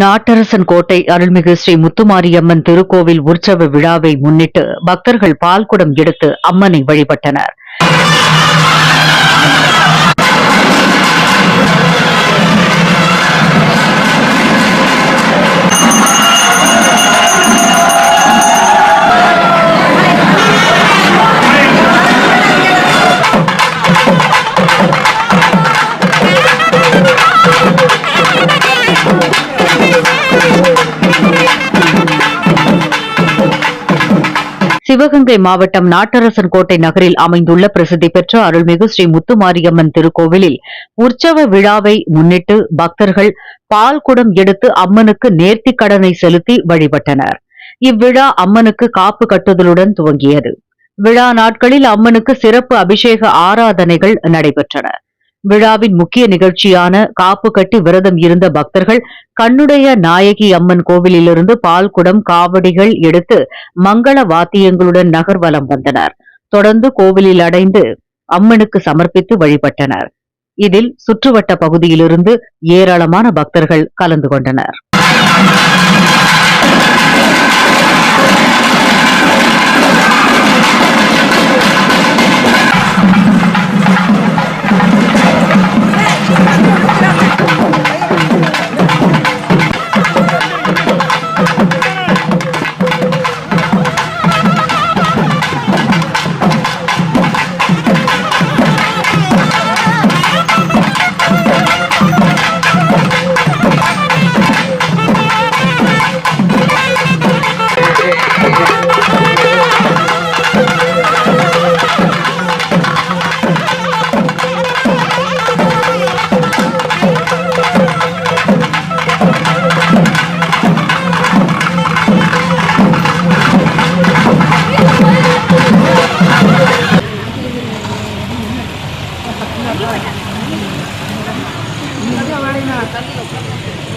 நாட்டரசன் கோட்டை அருள்மிகு ஸ்ரீ முத்துமாரியம்மன் திருக்கோவில் உற்சவ விழாவை முன்னிட்டு பக்தர்கள் பால்குடம் எடுத்து அம்மனை வழிபட்டனர். சிவகங்கை மாவட்டம் நாட்டரசன் கோட்டை நகரில் அமைந்துள்ள பிரசித்தி பெற்ற அருள்மிகு ஸ்ரீ முத்துமாரியம்மன் திருக்கோவிலில் உற்சவ விழாவை முன்னிட்டு பக்தர்கள் பால் குடம் எடுத்து அம்மனுக்கு நேர்த்திக் கடனை செலுத்தி வழிபட்டனர். இவ்விழா அம்மனுக்கு காப்பு கட்டுதலுடன் துவங்கியது. விழா நாட்களில் அம்மனுக்கு சிறப்பு அபிஷேக ஆராதனைகள் நடைபெற்றன. விழாவின் முக்கிய நிகழ்ச்சியான காப்பு கட்டி விரதம் இருந்த பக்தர்கள் கண்ணுடைய நாயகி அம்மன் கோவிலிலிருந்து பால்குடம் காவடிகள் எடுத்து மங்கள வாத்தியங்களுடன் நகர்வலம் வந்தனர். தொடர்ந்து கோவிலில் அடைந்து அம்மனுக்கு சமர்ப்பித்து வழிபட்டனர். இதில் சுற்றுவட்ட பகுதியிலிருந்து ஏராளமான பக்தர்கள் கலந்து கொண்டனர். 分かんな。